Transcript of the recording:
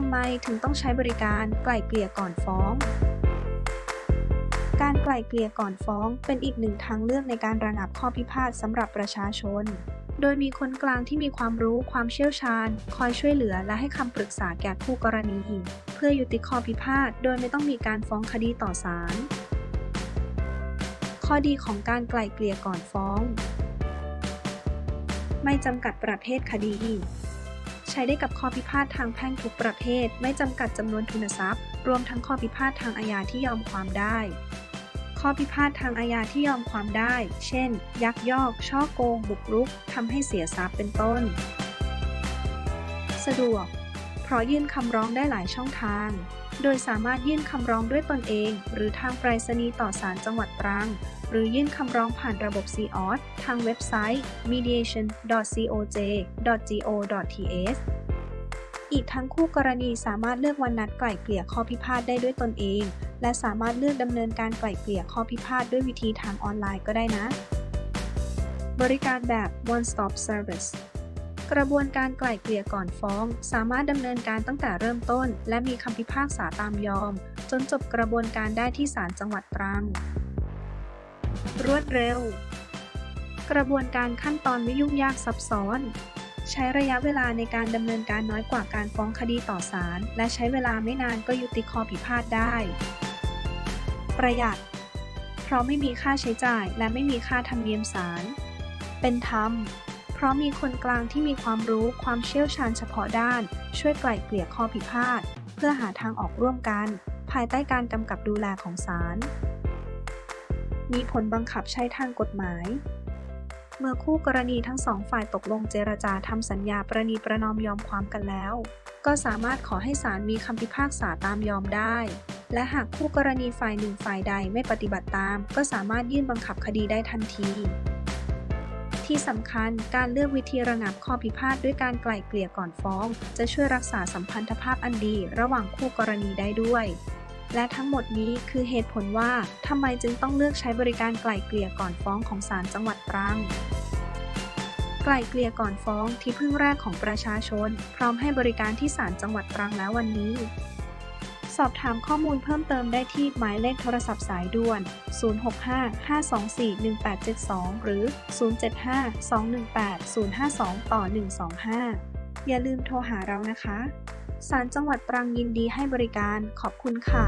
ทำไมถึงต้องใช้บริการไกล่เกลี่ยก่อนฟ้อง การไกล่เกลี่ยก่อนฟ้องเป็นอีกหนึ่งทางเลือกในการระงับข้อพิพาทสำหรับประชาชน โดยมีคนกลางที่มีความรู้ความเชี่ยวชาญ คอยช่วยเหลือและให้คำปรึกษาแก่คู่กรณีเพื่อยุติข้อพิพาทโดยไม่ต้องมีการฟ้องคดีต่อศาลข้อดีของการไกล่เกลี่ยก่อนฟ้อง ไม่จำกัดประเภทคดี ใช้ได้กับข้อพิพาททางแพ่งทุกประเภท ไม่จำกัดจำนวนทุนทรัพย์ รวมทั้งข้อพิพาททางอาญาที่ยอมความได้ ข้อพิพาททางอาญาที่ยอมความได้ เช่น ยักยอก ช่อโกง บุกรุกทำให้เสียทรัพย์เป็นต้น สะดวก เพราะยื่นคำร้องได้หลายช่องทาง โดยสามารถยื่นคำร้องด้วยตนเอง หรือทางไปรษณีย์ต่อศาลจังหวัดตรัง หรือยื่นคำร้องผ่านระบบ c o s ทางเว็บไซต์ mediation.coj.go.th อีกทั้งคู่กรณีสามารถเลือกวันนัดไกล่เกลี่ยข้อพิพาทได้ด้วยตนเอง และสามารถเลือกดำเนินการไกล่เกลี่ยข้อพิพาทด้วยวิธีทางออนไลน์ก็ได้นะ บริการแบบ one stop service กระบวนการไกล่เกลี่ยก่อนฟ้อง สามารถดำเนินการตั้งแต่เริ่มต้น และมีคำพิพากษาตามยอม จนจบกระบวนการได้ที่ศาลจังหวัดตรัง รวดเร็ว กระบวนการขั้นตอนไม่ยุ่งยากซับซ้อน ใช้ระยะเวลาในการดำเนินการน้อยกว่าการฟ้องคดีต่อศาลและใช้เวลาไม่นานก็ยุติข้อพิพาทได้ ประหยัด เพราะไม่มีค่าใช้จ่ายและไม่มีค่าธรรมเนียมศาลเป็นธรรม เพราะมีคนกลางที่มีความรู้ความเชี่ยวชาญเฉพาะด้าน ช่วยไกล่เกลี่ยข้อพิพาท เพื่อหาทางออกร่วมกัน ภายใต้การกำกับดูแลของศาลมีผลบังคับใช้ทางกฎหมาย เมื่อคู่กรณีทั้งสองฝ่ายตกลงเจรจาทำสัญญาประนีประนอมยอมความกันแล้ว ก็สามารถขอให้ศาลมีคำพิพากษาตามยอมได้ และหากคู่กรณีฝ่ายหนึ่งฝ่ายใดไม่ปฏิบัติตาม ก็สามารถยื่นบังคับคดีได้ทันที ที่สำคัญการเลือกวิธีระงับข้อพิพาทด้วยการไกล่เกลี่ยก่อนฟ้อง จะช่วยรักษาสัมพันธภาพอันดีระหว่างคู่กรณีได้ด้วย และทั้งหมดนี้คือเหตุผลว่าทำไมจึงต้องเลือกใช้บริการไกล่เกลี่ยก่อนฟ้องของศาลจังหวัดตรังไกล่เกลี่ยก่อนฟ้องที่พึ่งแรกของประชาชน พร้อมให้บริการที่ศาลจังหวัดตรังแล้ววันนี้ สอบถามข้อมูลเพิ่มเติมได้ที่หมายเลขโทรศัพท์สายด่วน 065-524-1872 หรือ 075-218-052 ต่อ 125 อย่าลืมโทรหาเรานะคะ ศาลจังหวัดตรังยินดีให้บริการขอบคุณค่ะ